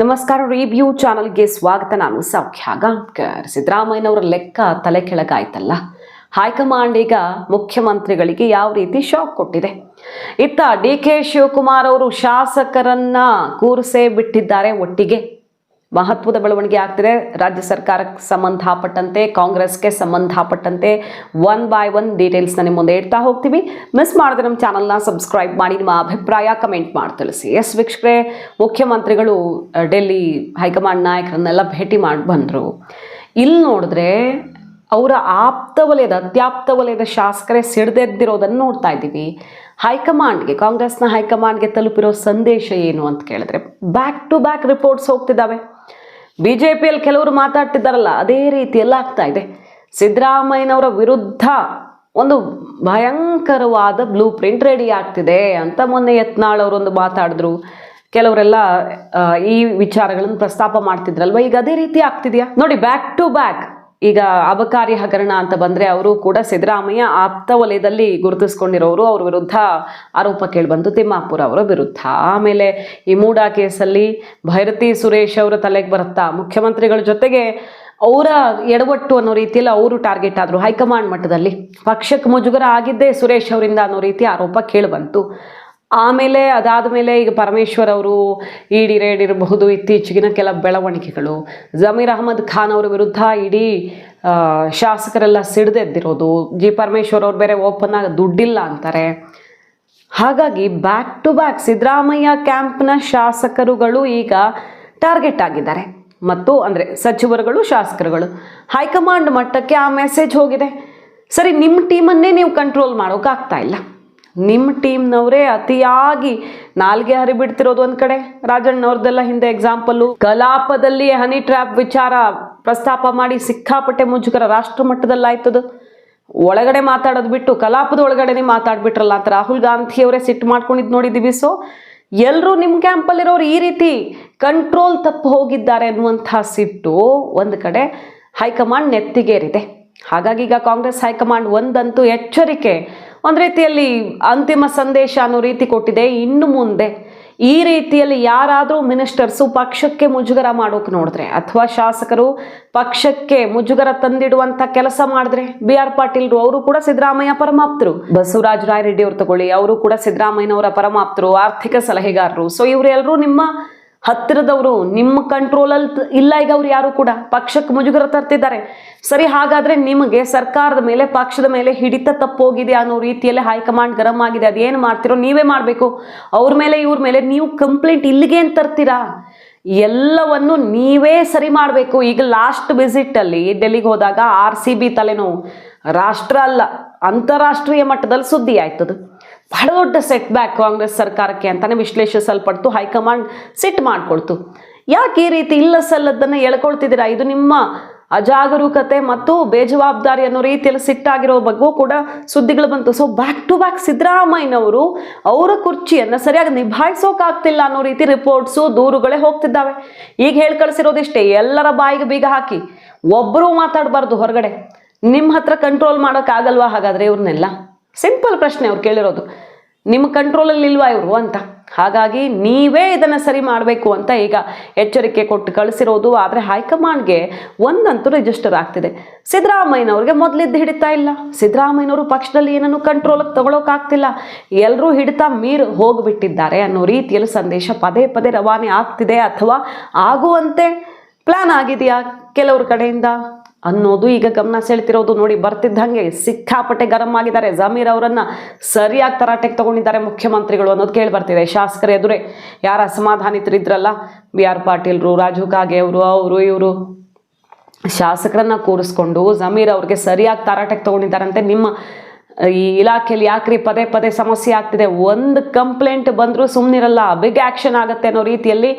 ನಮಸ್ಕಾರ ರಿವ್ಯೂ ಚಾನಲ್ಗೆ ಸ್ವಾಗತ. ನಾನು ಸೌಖ್ಯ ಗಾಂಕರ್ ಸಿದ್ದರಾಮಯ್ಯನವರ ಲೆಕ್ಕ ತಲೆ ಕೆಳಗಾಯ್ತಲ್ಲ ಹೈಕಮಾಂಡ್ ಈಗ ಮುಖ್ಯಮಂತ್ರಿಗಳಿಗೆ ಯಾವ ರೀತಿ ಶಾಕ್ ಕೊಟ್ಟಿದೆ. ಇತ್ತ ಡಿ ಕೆ ಶಿವಕುಮಾರ್ ಅವರು ಶಾಸಕರನ್ನ ಕೂರಿಸೇ ಬಿಟ್ಟಿದ್ದಾರೆ ಒಟ್ಟಿಗೆ. ಮಹತ್ವದ ಬೆಳವಣಿಗೆ ಆಗ್ತಿದೆ. ರಾಜ್ಯ ಸರ್ಕಾರಕ್ಕೆ ಸಂಬಂಧಪಟ್ಟಂತೆ, ಕಾಂಗ್ರೆಸ್ಗೆ ಸಂಬಂಧಪಟ್ಟಂತೆ ಒನ್ ಬೈ ಒನ್ ಡೀಟೇಲ್ಸ್ನ ನಿಮ್ಮ ಮುಂದೆ ಇಡ್ತಾ ಹೋಗ್ತೀವಿ. ಮಿಸ್ ಮಾಡಿದ್ರೆ ನಮ್ಮ ಚಾನಲ್ನ ಸಬ್ಸ್ಕ್ರೈಬ್ ಮಾಡಿ, ನಿಮ್ಮ ಅಭಿಪ್ರಾಯ ಕಮೆಂಟ್ ಮಾಡಿ ತಿಳಿಸಿ. ಎಸ್ ವೀಕ್ಷಕರೇ, ಮುಖ್ಯಮಂತ್ರಿಗಳು ಡೆಲ್ಲಿ ಹೈಕಮಾಂಡ್ ನಾಯಕರನ್ನೆಲ್ಲ ಭೇಟಿ ಮಾಡಿ ಬಂದರು. ಇಲ್ಲಿ ನೋಡಿದ್ರೆ, ಅವರ ಆಪ್ತ ವಲಯದ, ಅತ್ಯಾಪ್ತ ವಲಯದ ಶಾಸಕರೇ ಸಿಡ್ದೆದ್ದಿರೋದನ್ನು ನೋಡ್ತಾ ಇದ್ದೀವಿ. ಹೈಕಮಾಂಡ್ಗೆ, ಕಾಂಗ್ರೆಸ್ನ ಹೈಕಮಾಂಡ್ಗೆ ತಲುಪಿರೋ ಸಂದೇಶ ಏನು ಅಂತ ಕೇಳಿದ್ರೆ ಬ್ಯಾಕ್ ಟು ಬ್ಯಾಕ್ ರಿಪೋರ್ಟ್ಸ್ ಹೋಗ್ತಿದ್ದಾವೆ. ಬಿ ಜೆ ಪಿಯಲ್ಲಿ ಕೆಲವರು ಮಾತಾಡ್ತಿದ್ದಾರಲ್ಲ, ಅದೇ ರೀತಿಯಲ್ಲಿ ಆಗ್ತಾ ಇದೆ. ಸಿದ್ದರಾಮಯ್ಯನವರ ವಿರುದ್ಧ ಒಂದು ಭಯಂಕರವಾದ ಬ್ಲೂ ಪ್ರಿಂಟ್ ರೆಡಿ ಆಗ್ತಿದೆ ಅಂತ ಮೊನ್ನೆ ಯತ್ನಾಳ್ ಅವರೊಂದು ಮಾತಾಡಿದ್ರು. ಕೆಲವರೆಲ್ಲ ಈ ವಿಚಾರಗಳನ್ನು ಪ್ರಸ್ತಾಪ ಮಾಡ್ತಿದ್ರಲ್ವ? ಈಗ ಅದೇ ರೀತಿ ಆಗ್ತಿದೆಯಾ? ನೋಡಿ ಬ್ಯಾಕ್ ಟು ಬ್ಯಾಕ್ ಈಗ ಅಬಕಾರಿ ಹಗರಣ ಅಂತ ಬಂದ್ರೆ ಅವರು ಕೂಡ ಸಿದ್ದರಾಮಯ್ಯ ಆಪ್ತ ವಲಯದಲ್ಲಿ ಗುರುತಿಸ್ಕೊಂಡಿರೋರು, ಅವ್ರ ವಿರುದ್ಧ ಆರೋಪ ಕೇಳಿಬಂತು ತಿಮ್ಮಾಪುರ ಅವರ ವಿರುದ್ಧ. ಆಮೇಲೆ ಈ ಮೂಡಾ ಕೇಸಲ್ಲಿ ಭೈರತಿ ಸುರೇಶ್ ಅವರ ತಲೆಗೆ ಬರುತ್ತಾ? ಮುಖ್ಯಮಂತ್ರಿಗಳ ಜೊತೆಗೆ ಅವರ ಎಡವಟ್ಟು ಅನ್ನೋ ರೀತಿಯಲ್ಲಿ ಅವರು ಟಾರ್ಗೆಟ್ ಆದರು ಹೈಕಮಾಂಡ್ ಮಟ್ಟದಲ್ಲಿ. ಪಕ್ಷಕ್ಕೆ ಮುಜುಗರ ಆಗಿದ್ದೇ ಸುರೇಶ್ ಅವರಿಂದ ಅನ್ನೋ ರೀತಿ ಆರೋಪ ಕೇಳಿಬಂತು. ಆಮೇಲೆ ಅದಾದ ಮೇಲೆ ಈಗ ಪರಮೇಶ್ವರ್ ಅವರು ಇರಬಹುದು ಇತ್ತೀಚೆಗಿನ ಕೆಲ ಬೆಳವಣಿಗೆಗಳು. ಜಮೀರ್ ಅಹಮದ್ ಖಾನ್ ಅವರ ವಿರುದ್ಧ ಇಡೀ ಶಾಸಕರೆಲ್ಲ ಸಿಡ್ದೆದ್ದಿರೋದು. ಜಿ ಪರಮೇಶ್ವರ್ ಅವ್ರು ಬೇರೆ ಓಪನ್ ಆಗಿ ದುಡ್ಡಿಲ್ಲ ಅಂತಾರೆ. ಹಾಗಾಗಿ ಬ್ಯಾಕ್ ಟು ಬ್ಯಾಕ್ ಸಿದ್ದರಾಮಯ್ಯ ಕ್ಯಾಂಪ್ನ ಶಾಸಕರುಗಳು ಈಗ ಟಾರ್ಗೆಟ್ ಆಗಿದ್ದಾರೆ. ಮತ್ತು ಅಂದರೆ ಸಚಿವರುಗಳು, ಶಾಸಕರುಗಳು. ಹೈಕಮಾಂಡ್ ಮಟ್ಟಕ್ಕೆ ಆ ಮೆಸೇಜ್ ಹೋಗಿದೆ. ಸರಿ ನಿಮ್ಮ ಟೀಮನ್ನೇ ನೀವು ಕಂಟ್ರೋಲ್ ಮಾಡೋಕ್ಕಾಗ್ತಾ ಇಲ್ಲ. ನಿಮ್ಮ ಟೀಮ್ನವರೇ ಅತಿಯಾಗಿ ನಾಲ್ಗೆ ಹರಿಬಿಡ್ತಿರೋದು ಒಂದು ಕಡೆ. ರಾಜಣ್ಣವ್ರದ್ದೆಲ್ಲ ಹಿಂದೆ ಎಕ್ಸಾಂಪಲ್ಲು ಕಲಾಪದಲ್ಲಿ ಹನಿ ಟ್ರ್ಯಾಪ್ ವಿಚಾರ ಪ್ರಸ್ತಾಪ ಮಾಡಿ ಸಿಕ್ಕಾಪಟ್ಟೆ ಮುಜುಗರ ರಾಷ್ಟ್ರ ಮಟ್ಟದಲ್ಲಿ ಆಯ್ತದು ಒಳಗಡೆ ಮಾತಾಡೋದು ಬಿಟ್ಟು ಕಲಾಪದ ಒಳಗಡೆನೆ ಮಾತಾಡ್ಬಿಟ್ರಲ್ಲ ಅಂತ ರಾಹುಲ್ ಗಾಂಧಿ ಅವರೇ ಸಿಟ್ಟು ಮಾಡ್ಕೊಂಡಿದ್ದು ನೋಡಿದ್ದೀವಿ ಸೊ ಎಲ್ಲರೂ ನಿಮ್ಮ ಕ್ಯಾಂಪಲ್ಲಿರೋರು ಈ ರೀತಿ ಕಂಟ್ರೋಲ್ ತಪ್ಪು ಹೋಗಿದ್ದಾರೆ ಅನ್ನುವಂಥ ಸಿಟ್ಟು ಒಂದು ಕಡೆ ಹೈಕಮಾಂಡ್ ನೆತ್ತಿಗೇರಿದೆ. ಹಾಗಾಗಿ ಈಗ ಕಾಂಗ್ರೆಸ್ ಹೈಕಮಾಂಡ್ ಒಂದಂತೂ ಎಚ್ಚರಿಕೆ ಒಂದು ರೀತಿಯಲ್ಲಿ ಅಂತಿಮ ಸಂದೇಶ ಅನ್ನೋ ರೀತಿ ಕೊಟ್ಟಿದೆ. ಇನ್ನು ಮುಂದೆ ಈ ರೀತಿಯಲ್ಲಿ ಯಾರಾದರೂ ಮಿನಿಸ್ಟರ್ಸು ಪಕ್ಷಕ್ಕೆ ಮುಜುಗರ ಮಾಡೋಕೆ ನೋಡಿದ್ರೆ, ಅಥವಾ ಶಾಸಕರು ಪಕ್ಷಕ್ಕೆ ಮುಜುಗರ ತಂದಿಡುವಂಥ ಕೆಲಸ ಮಾಡಿದ್ರೆ, ಬಿ ಆರ್ ಪಾಟೀಲ್ರು ಅವರು ಕೂಡ ಸಿದ್ದರಾಮಯ್ಯ ಪರಮಾಪ್ತರು. ಬಸವರಾಜ ರಾಯರೆಡ್ಡಿ ಅವರು ತಗೊಳ್ಳಿ, ಅವರು ಕೂಡ ಸಿದ್ದರಾಮಯ್ಯನವರ ಪರಮಾಪ್ತರು, ಆರ್ಥಿಕ ಸಲಹೆಗಾರರು. ಸೊ ಇವರೆಲ್ಲರೂ ನಿಮ್ಮ ಹತ್ತಿರದವರು ನಿಮ್ಮ ಕಂಟ್ರೋಲಲ್ಲಿ ಇಲ್ಲ ಈಗ ಅವ್ರು ಯಾರು ಕೂಡ, ಪಕ್ಷಕ್ಕೆ ಮುಜುಗರ ತರ್ತಿದ್ದಾರೆ. ಸರಿ, ಹಾಗಾದ್ರೆ ನಿಮಗೆ ಸರ್ಕಾರದ ಮೇಲೆ, ಪಕ್ಷದ ಮೇಲೆ ಹಿಡಿತ ತಪ್ಪೋಗಿದೆ ಅನ್ನೋ ರೀತಿಯಲ್ಲಿ ಹೈಕಮಾಂಡ್ ಗರಂ ಆಗಿದೆ. ಅದೇನು ಮಾಡ್ತಿರೋ ನೀವೇ ಮಾಡಬೇಕು. ಅವ್ರ ಮೇಲೆ, ಇವ್ರ ಮೇಲೆ ನೀವು ಕಂಪ್ಲೇಂಟ್ ಇಲ್ಲಿಗೆ ತರ್ತೀರಾ? ಎಲ್ಲವನ್ನು ನೀವೇ ಸರಿ ಮಾಡಬೇಕು. ಈಗ ಲಾಸ್ಟ್ ವಿಸಿಟಲ್ಲಿ ಡೆಲ್ಲಿಗೆ ಹೋದಾಗ ಆರ್ ಸಿ ಬಿ ತಲೆನೋವು. ರಾಷ್ಟ್ರ ಅಲ್ಲ, ಅಂತಾರಾಷ್ಟ್ರೀಯ ಮಟ್ಟದಲ್ಲಿ ಸುದ್ದಿ ಆಯ್ತದು. ಬಹಳ ದೊಡ್ಡ ಸೆಟ್ ಬ್ಯಾಕ್ ಕಾಂಗ್ರೆಸ್ ಸರ್ಕಾರಕ್ಕೆ ಅಂತಾನೆ ವಿಶ್ಲೇಷಿಸಲ್ಪಡ್ತು, ಹೈಕಮಾಂಡ್ ಸಿಟ್ ಮಾಡ್ಕೊಳ್ತು. ಯಾಕೆ ಈ ರೀತಿ ಇಲ್ಲ ಸಲ್ಲದನ್ನ ಎಳ್ಕೊಳ್ತಿದ್ದೀರಾ? ಇದು ನಿಮ್ಮ ಅಜಾಗರೂಕತೆ ಮತ್ತು ಬೇಜವಾಬ್ದಾರಿ ಅನ್ನೋ ರೀತಿಯಲ್ಲಿ ಸಿಟ್ಟಾಗಿರೋ ಬಗ್ಗೂ ಕೂಡ ಸುದ್ದಿಗಳು ಬಂತು. ಸೊ ಬ್ಯಾಕ್ ಟು ಬ್ಯಾಕ್ ಸಿದ್ದರಾಮಯ್ಯನವರು ಅವರ ಕುರ್ಚಿಯನ್ನು ಸರಿಯಾಗಿ ನಿಭಾಯಿಸೋಕಾಗ್ತಿಲ್ಲ ಅನ್ನೋ ರೀತಿ ರಿಪೋರ್ಟ್ಸು ದೂರುಗಳೇ ಹೋಗ್ತಿದ್ದಾವೆ. ಈಗ ಹೇಳಿ ಕಳಿಸಿರೋದಿಷ್ಟೇ, ಎಲ್ಲರ ಬಾಯಿಗೆ ಬೀಗ ಹಾಕಿ ಒಬ್ಬರೂ ಮಾತಾಡಬಾರ್ದು ಹೊರಗಡೆ. ನಿಮ್ಮ ಹತ್ರ ಕಂಟ್ರೋಲ್ ಮಾಡೋಕ್ಕಾಗಲ್ವಾ ಹಾಗಾದರೆ ಇವ್ರನ್ನೆಲ್ಲ? ಸಿಂಪಲ್ ಪ್ರಶ್ನೆ ಅವ್ರು ಕೇಳಿರೋದು. ನಿಮ್ಮ ಕಂಟ್ರೋಲಲ್ಲಿ ಇಲ್ವಾ ಇವರು ಅಂತ. ಹಾಗಾಗಿ ನೀವೇ ಇದನ್ನು ಸರಿ ಮಾಡಬೇಕು ಅಂತ ಈಗ ಎಚ್ಚರಿಕೆ ಕೊಟ್ಟು ಕಳಿಸಿರೋದು. ಆದರೆ ಹೈಕಮಾಂಡ್ಗೆ ಒಂದಂತೂ ರಿಜಿಸ್ಟರ್ ಆಗ್ತಿದೆ. ಸಿದ್ದರಾಮಯ್ಯನವ್ರಿಗೆ ಮೊದಲಿದ್ದು ಹಿಡಿತಾ ಇಲ್ಲ. ಸಿದ್ದರಾಮಯ್ಯನವರು ಪಕ್ಷದಲ್ಲಿ ಏನನ್ನು ಕಂಟ್ರೋಲಿಗೆ ತಗೊಳೋಕ್ಕಾಗ್ತಿಲ್ಲ ಎಲ್ಲರೂ ಹಿಡಿತಾ ಮೀರು ಹೋಗಿಬಿಟ್ಟಿದ್ದಾರೆ ಅನ್ನೋ ರೀತಿಯಲ್ಲಿ ಸಂದೇಶ ಪದೇ ಪದೇ ರವಾನೆ ಆಗ್ತಿದೆ ಅಥವಾ ಆಗುವಂತೆ ಪ್ಲಾನ್ ಆಗಿದೆಯಾ ಕೆಲವ್ರ ಕಡೆಯಿಂದ? ಅನ್ನೋದು ಈಗ ಗಮನ ಸೆಳ್ತಿರೋದು ನೋಡಿ ಬರ್ತಿದ್ದಂಗೆ ಸಿಕ್ಕಾಪಟ್ಟೆ ಗರಂ ಆಗಿದ್ದಾರೆ. ಜಮೀರ್ ಅವರನ್ನ ಸರಿಯಾಗಿ ತರಾಟೆಗೆ ತಗೊಂಡಿದ್ದಾರೆ ಮುಖ್ಯಮಂತ್ರಿಗಳು ಅನ್ನೋದು ಕೇಳಿ ಬರ್ತಿದೆ. ಶಾಸಕರ ಎದುರೇ ಯಾರು ಅಸಮಾಧಾನಿತರಿದ್ರಲ್ಲ ಬಿ ಆರ್ ಪಾಟೀಲ್ರು, ರಾಜು ಕಾಗೆ ಅವರು ಅವರು, ಇವರು. ಶಾಸಕರನ್ನ ಕೂರಿಸ್ಕೊಂಡು ಜಮೀರ್ ಅವ್ರಿಗೆ ಸರಿಯಾಗಿ ತರಾಟೆಗೆ ತಗೊಂಡಿದ್ದಾರಂತೆ. ನಿಮ್ಮ ಈ ಇಲಾಖೆಯಲ್ಲಿ ಯಾಕ್ರಿ ಪದೇ ಪದೇ ಸಮಸ್ಯೆ ಆಗ್ತಿದೆ? ಒಂದು ಕಂಪ್ಲೇಂಟ್ ಬಂದರೂ ಸುಮ್ಮನಿರಲ್ಲ ಬಿಗ್ ಆ್ಯಕ್ಷನ್ ಆಗುತ್ತೆ ಅನ್ನೋ ರೀತಿಯಲ್ಲಿ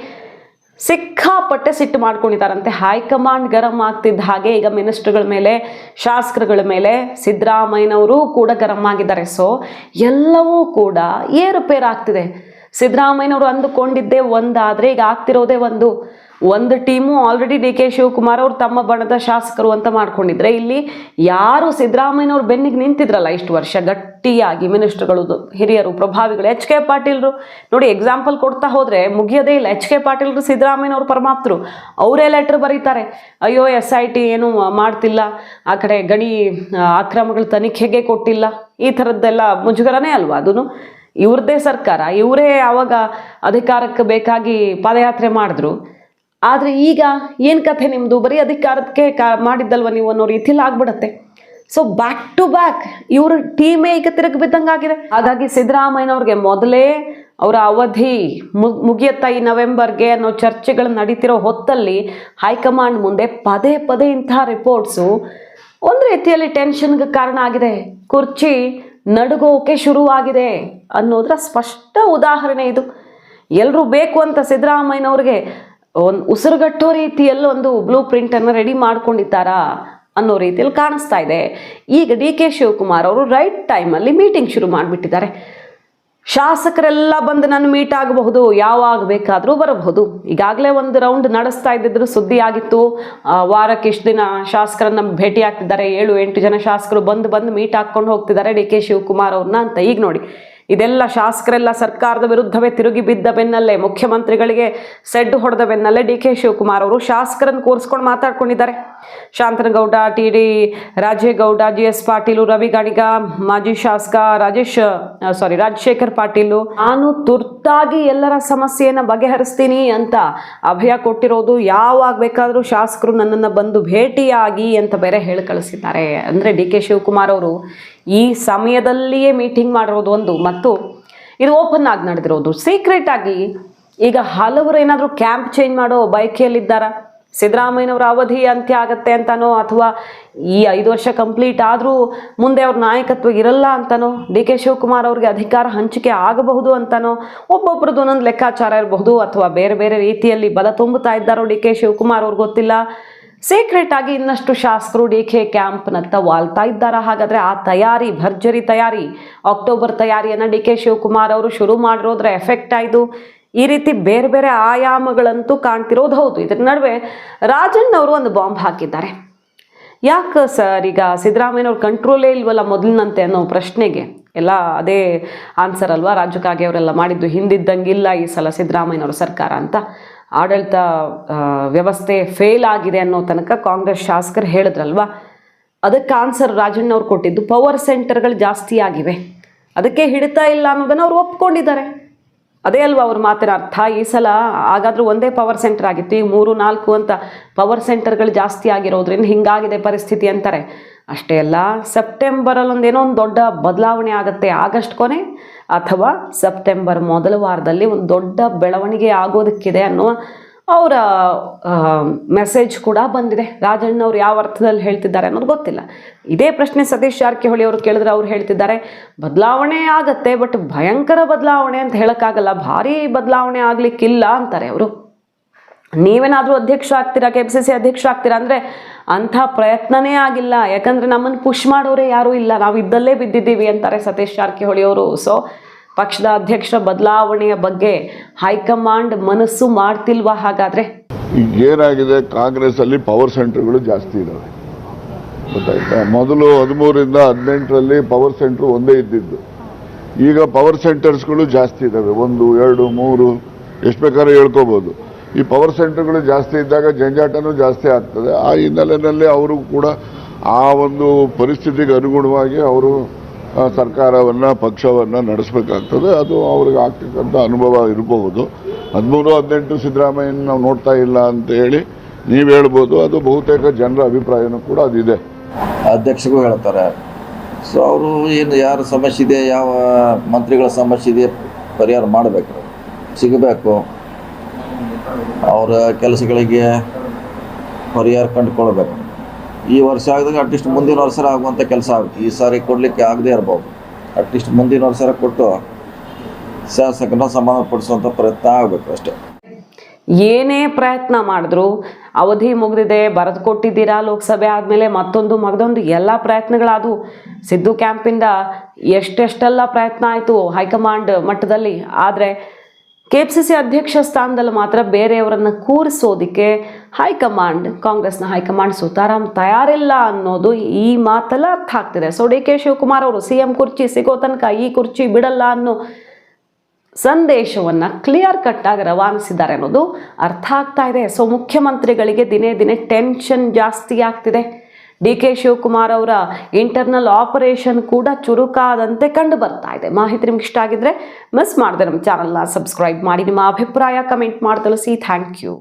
ಸಿಕ್ಕಾಪಟ್ಟೆ ಸಿಟ್ಟು ಮಾಡ್ಕೊಂಡಿದ್ದಾರಂತೆ. ಹೈಕಮಾಂಡ್ ಗರಂ ಆಗ್ತಿದ್ದ ಹಾಗೆ ಈಗ ಮಿನಿಸ್ಟರ್ಗಳ ಮೇಲೆ, ಶಾಸಕರುಗಳ ಮೇಲೆ ಸಿದ್ದರಾಮಯ್ಯನವರು ಕೂಡ ಗರಂ ಆಗಿದ್ದಾರೆ. ಸೊ ಎಲ್ಲವೂ ಕೂಡ ಏರುಪೇರಾಗ್ತಿದೆ. ಸಿದ್ದರಾಮಯ್ಯನವರು ಅಂದುಕೊಂಡಿದ್ದೇ ಒಂದಾದರೆ ಈಗ ಆಗ್ತಿರೋದೇ ಒಂದು ಒಂದು team already D K Shivakumar ಅವರು ತಮ್ಮ ಬಣದ ಶಾಸಕರು ಅಂತ ಮಾಡ್ಕೊಂಡಿದ್ರೆ ಇಲ್ಲಿ ಯಾರು ಸಿದ್ದರಾಮಯ್ಯನವ್ರ ಬೆನ್ನಿಗೆ ನಿಂತಿದ್ರಲ್ಲ ಇಷ್ಟು ವರ್ಷ, ಗಟ್ಟಿಯಾಗಿ ಮಿನಿಸ್ಟರ್ಗಳು ಹಿರಿಯರು, ಪ್ರಭಾವಿಗಳು, ಎಚ್ ಕೆ ಪಾಟೀಲ್ರು. ನೋಡಿ ಎಕ್ಸಾಂಪಲ್ ಕೊಡ್ತಾ ಹೋದರೆ ಮುಗಿಯೋದೇ ಇಲ್ಲ. ಎಚ್ ಕೆ ಪಾಟೀಲ್ರು, ಸಿದ್ದರಾಮಯ್ಯನವ್ರ ಪರಮಾಪ್ತರು. ಅವರೇ ಲೆಟರ್ ಬರೀತಾರೆ. ಅಯ್ಯೋ, ಎಸ್ ಐ ಟಿ ಏನು ಮಾಡ್ತಿಲ್ಲ. ಆ ಕಡೆ ಗಣಿ ಅಕ್ರಮಗಳ ತನಿಖೆಗೆ ಕೊಟ್ಟಿಲ್ಲ? ಈ ಥರದ್ದೆಲ್ಲ ಮುಜುಗರನೇ ಅಲ್ವಾ ಅದೂ ಇವ್ರದ್ದೇ ಸರ್ಕಾರ. ಇವರೇ ಆವಾಗ ಅಧಿಕಾರಕ್ಕೆ ಬೇಕಾಗಿ ಪಾದಯಾತ್ರೆ ಮಾಡಿದ್ರು. ಆದರೆ ಈಗ ಏನು ಕಥೆ ನಿಮ್ಮದು ಬರೀ ಅಧಿಕಾರಕ್ಕೆ ಕಾ ಮಾಡಿದ್ದಲ್ವ ನೀವು ಅನ್ನೋ ರೀತಿಯಲ್ಲಿ ಆಗ್ಬಿಡತ್ತೆ. ಸೊ ಬ್ಯಾಕ್ ಟು ಬ್ಯಾಕ್ ಇವ್ರ ಟೀಮೇ ಈಗ ತಿರುಗಿ ಬಿದ್ದಂಗೆ ಆಗಿದೆ. ಹಾಗಾಗಿ ಸಿದ್ದರಾಮಯ್ಯನವ್ರಿಗೆ ಮೊದಲೇ ಅವರ ಅವಧಿ ಮುಗಿಯತ್ತಾ ಈ ನವೆಂಬರ್ಗೆ ಅನ್ನೋ ಚರ್ಚೆಗಳು ನಡೀತಿರೋ ಹೊತ್ತಲ್ಲಿ ಹೈಕಮಾಂಡ್ ಮುಂದೆ ಪದೇ ಪದೇ ಇಂತಹ ರಿಪೋರ್ಟ್ಸು ಒಂದು ರೀತಿಯಲ್ಲಿ ಟೆನ್ಷನ್ಗೆ ಕಾರಣ ಆಗಿದೆ. ಕುರ್ಚಿ ನಡುಗೋಕೆ ಶುರುವಾಗಿದೆ ಅನ್ನೋದ್ರ ಸ್ಪಷ್ಟ ಉದಾಹರಣೆ ಇದು. ಎಲ್ಲರೂ ಬೇಕು ಅಂತ ಸಿದ್ದರಾಮಯ್ಯನವ್ರಿಗೆ ಒಂದು ಉಸಿರುಗಟ್ಟೋ ರೀತಿಯಲ್ಲಿ ಒಂದು ಬ್ಲೂ ಪ್ರಿಂಟನ್ನು ರೆಡಿ ಮಾಡ್ಕೊಂಡಿದ್ದಾರಾ ಅನ್ನೋ ರೀತಿಯಲ್ಲಿ ಕಾಣಿಸ್ತಾ ಇದೆ. ಈಗ ಡಿ ಕೆ ಶಿವಕುಮಾರ್ ಅವರು ರೈಟ್ ಟೈಮಲ್ಲಿ ಮೀಟಿಂಗ್ ಶುರು ಮಾಡಿಬಿಟ್ಟಿದ್ದಾರೆ. ಶಾಸಕರೆಲ್ಲ ಬಂದು ನನ್ನ ಮೀಟ್ ಆಗಬಹುದು, ಯಾವಾಗ ಬೇಕಾದರೂ ಬರಬಹುದು. ಈಗಾಗಲೇ ಒಂದು ರೌಂಡ್ ನಡೆಸ್ತಾ ಇದ್ದಿದ್ರು ಸುದ್ದಿ ಆಗಿತ್ತು. ವಾರಕ್ಕೆ ಇಷ್ಟು ದಿನ ಶಾಸಕರನ್ನ ಭೇಟಿ ಆಗ್ತಿದ್ದಾರೆ. ಏಳು ಎಂಟು ಜನ ಶಾಸಕರು ಬಂದು ಬಂದು ಮೀಟ್ ಹಾಕ್ಕೊಂಡು ಹೋಗ್ತಿದ್ದಾರೆ ಡಿ ಕೆ ಶಿವಕುಮಾರ್ ಅವ್ರನ್ನ ಅಂತ. ಈಗ ನೋಡಿ ಇದೆಲ್ಲ ಶಾಸಕರೆಲ್ಲ ಸರ್ಕಾರದ ವಿರುದ್ಧವೇ ತಿರುಗಿ ಬಿದ್ದ ಬೆನ್ನಲ್ಲೇ ಮುಖ್ಯಮಂತ್ರಿಗಳಿಗೆ ಸೆಡ್ಡು ಹೊಡೆದ ಬೆನ್ನಲ್ಲೇ ಡಿ ಕೆ ಶಿವಕುಮಾರ್ ಅವರು ಶಾಸಕರನ್ನು ಕೂರಿಸ್ಕೊಂಡು ಮಾತಾಡ್ಕೊಂಡಿದ್ದಾರೆ. Shantanagowda T D Rajegowda G S Patil, Ravi Ganiga, ಮಾಜಿ ಶಾಸಕ ರಾಜೇಶ್ ಸಾರಿ ರಾಜಶೇಖರ್ ಪಾಟೀಲು, ನಾನು ತುರ್ತಾಗಿ ಎಲ್ಲರ ಸಮಸ್ಯೆಯನ್ನು ಬಗೆಹರಿಸ್ತೀನಿ ಅಂತ ಅಭಯ ಕೊಟ್ಟಿರೋದು ಯಾವಾಗ ಬೇಕಾದರೂ ಶಾಸಕರು ನನ್ನನ್ನು ಬಂದು ಭೇಟಿಯಾಗಿ ಅಂತ ಬೇರೆ ಹೇಳಿ ಕಳಿಸಿದ್ದಾರೆ ಅಂದರೆ ಡಿ ಕೆ ಶಿವಕುಮಾರ್ ಅವರು ಈ ಸಮಯದಲ್ಲಿಯೇ ಮೀಟಿಂಗ್ ಮಾಡಿರೋದು ಒಂದು. ಮತ್ತು ಇದು ಓಪನ್ ಆಗಿ ನಡೆದಿರೋದು. ಸೀಕ್ರೆಟ್ ಆಗಿ ಈಗ ಹಲವರು ಏನಾದರೂ ಕ್ಯಾಂಪ್ ಚೇಂಜ್ ಮಾಡೋ ಬಯಕೆಯಲ್ಲಿದ್ದಾರಾ? ಸಿದ್ದರಾಮಯ್ಯನವರ ಅವಧಿ ಅಂತ್ಯ ಆಗತ್ತೆ ಅಂತಾನೋ? ಅಥವಾ ಈ ಐದು ವರ್ಷ ಕಂಪ್ಲೀಟ್ ಆದರೂ ಮುಂದೆ ಅವ್ರ ನಾಯಕತ್ವ ಇರಲ್ಲ ಅಂತಾನೋ? ಡಿ ಕೆ ಶಿವಕುಮಾರ್ ಅವ್ರಿಗೆ ಅಧಿಕಾರ ಹಂಚಿಕೆ ಆಗಬಹುದು ಅಂತಾನೋ? ಒಬ್ಬೊಬ್ರದ್ದು ಒಂದೊಂದು ಲೆಕ್ಕಾಚಾರ ಇರಬಹುದು. ಅಥವಾ ಬೇರೆ ಬೇರೆ ರೀತಿಯಲ್ಲಿ ಬಲ ತುಂಬುತ್ತಾ ಇದ್ದಾರೋ ಡಿ ಕೆ ಶಿವಕುಮಾರ್ ಅವ್ರಿಗೆ ಗೊತ್ತಿಲ್ಲ. ಸೀಕ್ರೆಟ್ ಆಗಿ ಇನ್ನಷ್ಟು ಶಾಸಕರು ಡಿ ಕೆ ಕ್ಯಾಂಪ್ನತ್ತ ವಾಲ್ತಾ ಇದ್ದಾರೆ? ಹಾಗಾದ್ರೆ ಆ ತಯಾರಿ, ಭರ್ಜರಿ ತಯಾರಿ, ಅಕ್ಟೋಬರ್ ತಯಾರಿಯನ್ನು ಡಿ ಕೆ ಶಿವಕುಮಾರ್ ಅವರು ಶುರು ಮಾಡಿರೋದ್ರ ಎಫೆಕ್ಟ್ ಆಯಿತು ಈ ರೀತಿ ಬೇರೆ ಬೇರೆ ಆಯಾಮಗಳಂತೂ ಕಾಣ್ತಿರೋದು ಹೌದು. ಇದ್ರ ನಡುವೆ ರಾಜಣ್ಣವರು ಒಂದು ಬಾಂಬ್ ಹಾಕಿದ್ದಾರೆ. ಯಾಕೆ ಸರ್ ಈಗ ಸಿದ್ದರಾಮಯ್ಯನವ್ರ ಕಂಟ್ರೋಲೇ ಇಲ್ವಲ್ಲ ಮೊದಲಿನಂತೆ ಅನ್ನೋ ಪ್ರಶ್ನೆಗೆ? ಎಲ್ಲ ಅದೇ ಆನ್ಸರ್ ಅಲ್ವಾ? ರಾಜಕಾಗೆ ಅವರೆಲ್ಲ ಮಾಡಿದ್ದು ಹಿಂದಿದ್ದಂಗಿಲ್ಲ ಈ ಸಲ ಸಿದ್ದರಾಮಯ್ಯನವ್ರ ಸರ್ಕಾರ ಅಂತ. ಆಡಳಿತ ವ್ಯವಸ್ಥೆ ಫೇಲ್ ಆಗಿದೆ ಅನ್ನೋ ತನಕ ಕಾಂಗ್ರೆಸ್ ಶಾಸಕರು ಹೇಳಿದ್ರಲ್ವಾ? ಅದಕ್ಕೆ ಆನ್ಸರ್ ರಾಜಣ್ಣವ್ರು ಕೊಟ್ಟಿದ್ದು ಪವರ್ ಸೆಂಟರ್ಗಳು ಜಾಸ್ತಿ ಆಗಿವೆ. ಅದಕ್ಕೆ ಹಿಡಿತಾ ಇಲ್ಲ ಅನ್ನೋದನ್ನು ಅವ್ರು ಒಪ್ಕೊಂಡಿದ್ದಾರೆ. ಅದೇ ಅಲ್ವಾ ಅವ್ರ ಮಾತಿನ ಅರ್ಥ? ಈ ಸಲ ಹಾಗಾದ್ರೂ ಒಂದೇ ಪವರ್ ಸೆಂಟರ್ ಆಗಿತ್ತು. ಈಗ ಮೂರು, ನಾಲ್ಕು ಅಂತ ಪವರ್ ಸೆಂಟರ್ಗಳು ಜಾಸ್ತಿ ಆಗಿರೋದ್ರಿಂದ ಹಿಂಗಾಗಿದೆ ಪರಿಸ್ಥಿತಿ ಅಂತಾರೆ. ಅಷ್ಟೇ ಅಲ್ಲ ಸೆಪ್ಟೆಂಬರಲ್ಲಿ ಏನೋ ಒಂದು ದೊಡ್ಡ ಬದಲಾವಣೆ ಆಗುತ್ತೆ ಆಗಸ್ಟ್ ಕೊನೆ ಅಥವಾ ಸೆಪ್ಟೆಂಬರ್ ಮೊದಲ ವಾರದಲ್ಲಿ ಒಂದು ದೊಡ್ಡ ಬೆಳವಣಿಗೆ ಆಗೋದಕ್ಕಿದೆ ಅನ್ನೋ ಅವರ ಮೆಸೇಜ್ ಕೂಡ ಬಂದಿದೆ. ರಾಜಣ್ಣ ಅವರು ಯಾವ ಅರ್ಥದಲ್ಲಿ ಹೇಳ್ತಿದ್ದಾರೆ ಅನ್ನೋದು ಗೊತ್ತಿಲ್ಲ. ಇದೇ ಪ್ರಶ್ನೆ ಸತೀಶ್ ಜಾರಕಿಹೊಳಿ ಅವರು ಕೇಳಿದ್ರೆ ಅವ್ರು ಹೇಳ್ತಿದ್ದಾರೆ, ಬದಲಾವಣೆ ಆಗತ್ತೆ ಬಟ್ ಭಯಂಕರ ಬದಲಾವಣೆ ಅಂತ ಹೇಳೋಕ್ಕಾಗಲ್ಲ. ಭಾರಿ ಬದಲಾವಣೆ ಆಗಲಿಕ್ಕಿಲ್ಲ, ಅಂತಾರೆ ಅವರು. ನೀವೇನಾದರೂ ಅಧ್ಯಕ್ಷ ಆಗ್ತೀರಾ ಕೆ ಪಿ ಸಿ ಸಿ ಅಧ್ಯಕ್ಷ ಆಗ್ತೀರಾ ಅಂದರೆ ಅಂಥ ಪ್ರಯತ್ನನೇ ಆಗಿಲ್ಲ. ಯಾಕಂದರೆ ನಮ್ಮನ್ನು ಪುಷ್ ಮಾಡೋರೇ ಯಾರೂ ಇಲ್ಲ. ನಾವು ಇದ್ದಲ್ಲೇ ಬಿದ್ದಿದ್ದೀವಿ ಅಂತಾರೆ ಸತೀಶ್ ಜಾರಕಿಹೊಳಿ ಅವರು. ಸೊ ಪಕ್ಷದ ಅಧ್ಯಕ್ಷ ಬದಲಾವಣೆಯ ಬಗ್ಗೆ ಹೈಕಮಾಂಡ್ ಮನಸ್ಸು ಮಾಡ್ತಿಲ್ವಾ ಹಾಗಾದರೆ? ಏನಾಗಿದೆ ಕಾಂಗ್ರೆಸ್ ಅಲ್ಲಿ ಪವರ್ ಸೆಂಟರ್ಗಳು ಜಾಸ್ತಿ ಇದಾವೆ. ಗೊತ್ತಾಯ್ತಾ? ಮೊದಲು ಹದಿಮೂರಿಂದ ಹದಿನೆಂಟರಲ್ಲಿ ಪವರ್ ಸೆಂಟರ್ ಒಂದೇ ಇದ್ದಿದ್ದು. ಈಗ ಪವರ್ ಸೆಂಟರ್ಸ್ಗಳು ಜಾಸ್ತಿ ಇದ್ದಾವೆ ಒಂದು, ಎರಡು, ಮೂರು, ಎಷ್ಟು ಬೇಕಾದ್ರೂ ಹೇಳ್ಕೋಬೋದು. ಈ ಪವರ್ ಸೆಂಟರ್ಗಳು ಜಾಸ್ತಿ ಇದ್ದಾಗ ಜಂಜಾಟನೂ ಜಾಸ್ತಿ ಆಗ್ತದೆ. ಆ ಹಿನ್ನೆಲೆಯಲ್ಲಿ ಅವರು ಕೂಡ ಆ ಒಂದು ಪರಿಸ್ಥಿತಿಗೆ ಅನುಗುಣವಾಗಿ ಅವರು ಸರ್ಕಾರವನ್ನ, ಪಕ್ಷವನ್ನು ನಡೆಸಬೇಕಾಗ್ತದೆ. ಅದು ಅವ್ರಿಗೆ ಆಗ್ತಕ್ಕಂಥ ಅನುಭವ ಇರಬಹುದು. ಹದಿಮೂರು, ಹದಿನೆಂಟು ಸಿದ್ದರಾಮಯ್ಯನ ನಾವು ನೋಡ್ತಾ ಇಲ್ಲ ಅಂತ ಹೇಳಿ ನೀವು ಹೇಳ್ಬೋದು. ಅದು ಬಹುತೇಕ ಜನರ ಅಭಿಪ್ರಾಯನೂ ಕೂಡ ಅದಿದೆ. ಅಧ್ಯಕ್ಷಗೂ ಹೇಳ್ತಾರೆ. ಸೊ ಅವರು ಏನು ಯಾರ ಸಮಸ್ಯೆ ಇದೆ ಯಾವ ಮಂತ್ರಿಗಳ ಸಮಸ್ಯೆ ಇದೆ ಪರಿಹಾರ ಮಾಡಬೇಕು. ಸಿಗಬೇಕು. ಅವರ ಕೆಲಸಗಳಿಗೆ ಪರಿಹಾರ ಕಂಡುಕೊಳ್ಬೇಕು. ಈ ವರ್ಷ ಆಗದಾಗ ಅಟ್ಲೀಸ್ಟ್ ಮುಂದಿನ ವರ್ಷ ಆಗುವಂಥ ಕೆಲಸ ಆಗುತ್ತೆ ಈ ಸಾರಿ ಕೊಡಲಿಕ್ಕೆ ಆಗದೇ ಇರ್ಬೋದು. ಅಟ್ಲೀಸ್ಟ್ ಮುಂದಿನ ವರ್ಷ ಕೊಟ್ಟು ಶಾಸಕನ ಸಮಾಧಾನಪಡಿಸುವಂಥ ಪ್ರಯತ್ನ ಆಗಬೇಕು ಅಷ್ಟೇ. ಏನೇ ಪ್ರಯತ್ನ ಮಾಡಿದ್ರು ಅವಧಿ ಮುಗಿದಿದೆ, ಬರೆದು ಕೊಟ್ಟಿದ್ದೀರಾ ಲೋಕಸಭೆ ಆದಮೇಲೆ ಮತ್ತೊಂದು ಮಗದೊಂದು ಎಲ್ಲ ಪ್ರಯತ್ನಗಳಾದವು. ಸಿದ್ದು ಕ್ಯಾಂಪಿಂದ ಎಷ್ಟೆಷ್ಟೆಲ್ಲ ಪ್ರಯತ್ನ ಆಯಿತು ಹೈಕಮಾಂಡ್ ಮಟ್ಟದಲ್ಲಿ. ಆದರೆ ಕೆಪಿಸಿಸಿ ಅಧ್ಯಕ್ಷ ಸ್ಥಾನದಲ್ಲಿ ಮಾತ್ರ ಬೇರೆಯವರನ್ನು ಕೂರಿಸೋದಿಕ್ಕೆ ಹೈಕಮಾಂಡ್, ಕಾಂಗ್ರೆಸ್ನ ಹೈಕಮಾಂಡ್ ಸುತಾರಾಮ್ ತಯಾರಿಲ್ಲ ಅನ್ನೋದು ಈ ಮಾತೆಲ್ಲ ಅರ್ಥ ಆಗ್ತಿದೆ. ಸೊ, ಡಿ ಕೆ ಶಿವಕುಮಾರ್ ಅವರು ಸಿ ಎಂ ಕುರ್ಚಿ ಸಿಗೋ ತನಕ ಈ ಕುರ್ಚಿ ಬಿಡಲ್ಲ ಅನ್ನೋ ಸಂದೇಶವನ್ನು ಕ್ಲಿಯರ್ ಕಟ್ ಆಗಿ ರವಾನಿಸಿದ್ದಾರೆ ಅನ್ನೋದು ಅರ್ಥ ಆಗ್ತಾ ಇದೆ. ಸೊ, ಮುಖ್ಯಮಂತ್ರಿಗಳಿಗೆ ದಿನೇ ದಿನೇ ಟೆನ್ಷನ್ ಜಾಸ್ತಿ ಆಗ್ತಿದೆ. ಡಿ ಕೆ ಶಿವಕುಮಾರ್ ಅವರ ಇಂಟರ್ನಲ್ ಆಪರೇಷನ್ ಕೂಡ ಚುರುಕಾದಂತೆ ಕಂಡು ಬರ್ತಾ ಇದೆ. ಮಾಹಿತಿ ನಿಮ್ಗೆ ಇಷ್ಟ ಆಗಿದ್ರೆ ಮಿಸ್ ಮಾಡಿದೆ ನಮ್ಮ ಚಾನಲ್ನ ಸಬ್ಸ್ಕ್ರೈಬ್ ಮಾಡಿ. ನಿಮ್ಮ ಅಭಿಪ್ರಾಯ ಕಮೆಂಟ್ ಮಾಡಿ ತಿಳಿಸಿ ಥ್ಯಾಂಕ್ ಯು